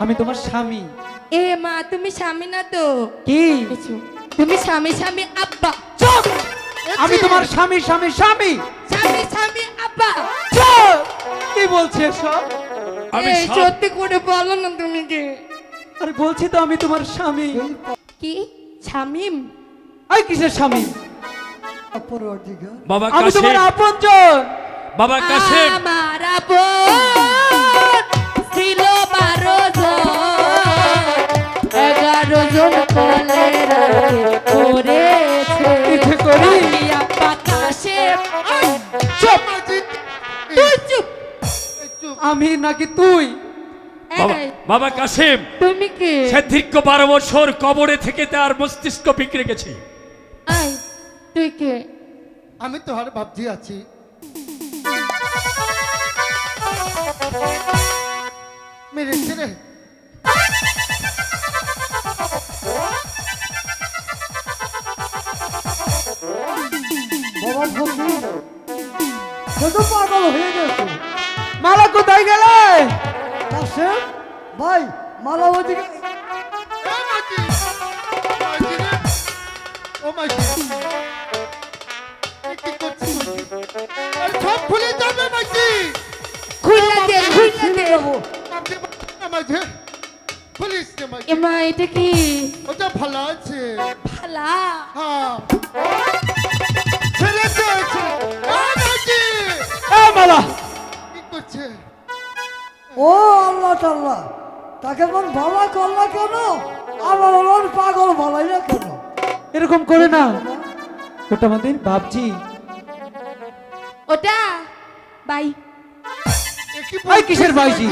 আমি তোমার স্বামী। এ মা তুমি স্বামী না তো? কি? তুমি স্বামী স্বামী আব্বা। চুপ! আমি তোমার স্বামী স্বামী স্বামী। স্বামী স্বামী আব্বা। চুপ! কি বলছে সব আমি সত্যি করে বলো না তুমি কি? আরে বলছি তো আমি তোমার স্বামী। কি? স্বামীম আই কিসের স্বামী? অপরাধিকার বাবা আমি তোমার আপনজন। বাবা কাশেম। আমার আপন আমি আব্বা কাশেম চুপ। তুই চুপ। আমি নাকি তুই? বাবা এই, বাবা কাশেম তুমি কি? সে দীর্ঘ বারো বছর কবরে থেকে তার মস্তিষ্ক বিক্রি গেছে তুই কে? আমি তো হার ভাবছি আছি। সে পাগল হয়ে গেছে। মালা কোথায় গেলে? কাশেম ভাই মালা ওদিকে। ও সব ভুলে যাবে মাইজি খুলনা দে খুলনা দে। মাঝে পুলিশ এমা এটা কি? ওটা ভালো আছে। ফালা? হ্যাঁ। করছে ও আল্লাহ টাল্লাহ তাকে মন ভালো করলা কেন? আমার মন পাগল ভালাই না কেন? এরকম করে না। ওটা আমাদের বাপজি। ওটা? বাই। ভাই, কিসের বলছিস বাইজি?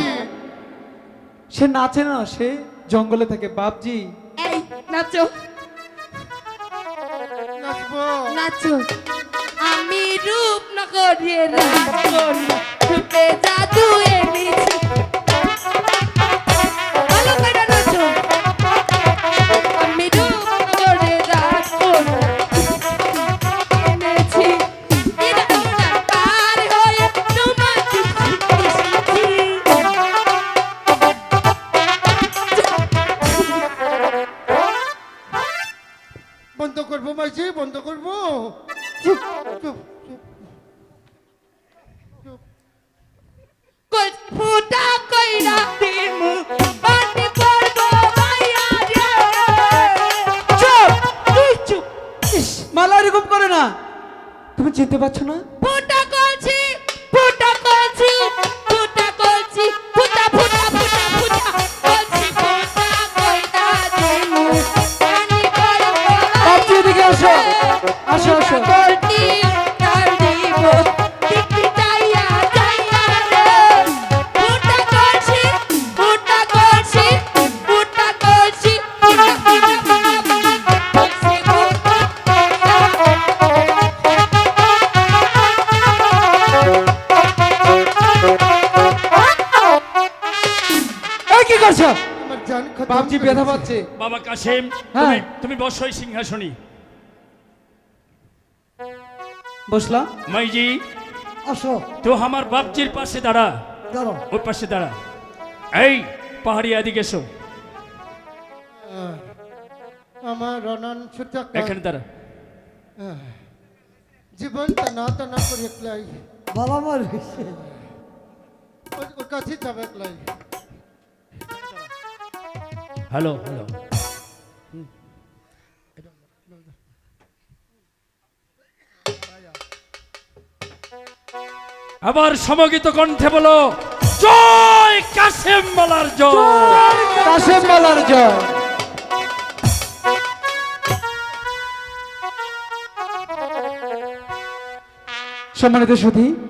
সে নাচে না সে জঙ্গলে থাকে। বাপজি। এই নাচো। নাচবো। নাচো। আমি রূপ নগরে রাত জাদু এনেছি। ভালো করে নাচো আমি রূপ নগরে রাত এনেছি। এরা পার হয়ে তোমার এসেছি বন্ধ করব মাঝি বন্ধ করব। চুপ। তুমি যেতে পারছ না করছ বাপজি ব্যথা পাচ্ছে। বাবা কাশেম হ্যাঁ। তুমি তুমি বসো এই সিংহাসনী। বসলা? মাইজি আসো। তো আমার বাপজির পাশে দাঁড়া। দাঁড়াও। ওর পাশে দাঁড়া। এই পাহাড়ি এদিকে এসো। আমার রনন ছুটক এখানে দাঁড়া। জীবন টানা টানা করে একলাই। বাবা মার কাছে যাবে একলাই। হ্যালো হ্যালো আবার সমগিত কণ্ঠে বলো, জয় কাসেম বলার জয়। কাশেম মালার জয়। সম্মানিত সুধী